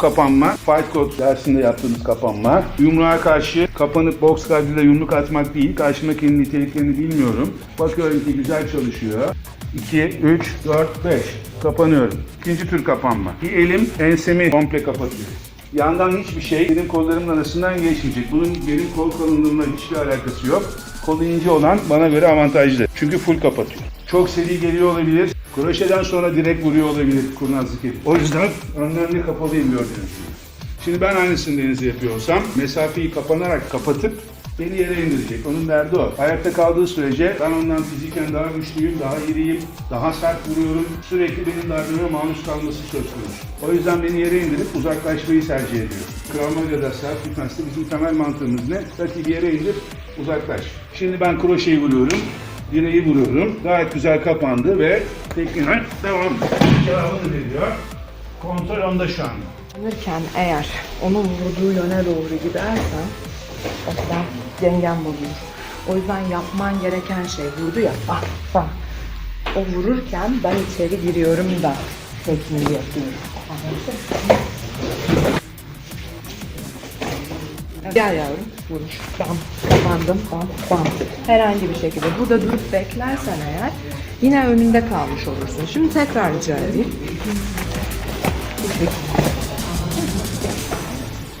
kapanma. Fight Code dersinde yaptığımız kapanma. Yumruğa karşı kapanıp boks kaydıyla yumruk atmak değil. Karşımdakinin niteliklerini bilmiyorum. Bakıyorum ki güzel çalışıyor. 2, 3, 4, 5. Kapanıyorum. İkinci tür kapanma. Bir elim ensemi komple kapatıyor. Yandan hiçbir şey benim kollarımın arasından geçmeyecek. Bunun benim kol kalınlığımla hiçbir alakası yok. Kolu ince olan bana göre avantajlı. Çünkü full kapatıyor. Çok seri geliyor olabilir. Kroşeden sonra direkt vuruyor olabilir kurnazlık edip. O yüzden önlemli kapalıyım gördüğünüz gibi. Şimdi ben aynısını denize yapıyorsam mesafeyi kapanarak kapatıp beni yere indirecek. Onun derdi o. Ayakta kaldığı sürece ben ondan fiziken daha güçlüyüm, daha iriyim, daha sert vuruyorum. Sürekli benim darbeme maruz kalması söz konusu. O yüzden beni yere indirip uzaklaşmayı tercih ediyor. Kramanya'da self defense'de bizim temel mantığımız ne? Rakibi yere indir, uzaklaş. Şimdi ben kroşeyi vuruyorum. Direği vuruyorum. Gayet güzel kapandı ve tekniğine devam. Devamını veriyor. Kontrol onda şu anda. Alırken eğer onun vurduğu yöne doğru gidersen zaman dengen bozulur. O yüzden yapman gereken şey vurdu ya bak bak. O vururken ben içeri giriyorum da tekniği yapıyorum. Anladın mı? Gel yavrum vuruş. Bam. Kapandım. Bam. Bam. Herhangi bir şekilde burada durup beklersen eğer yine önünde kalmış olursun. Şimdi tekrar rica edeyim.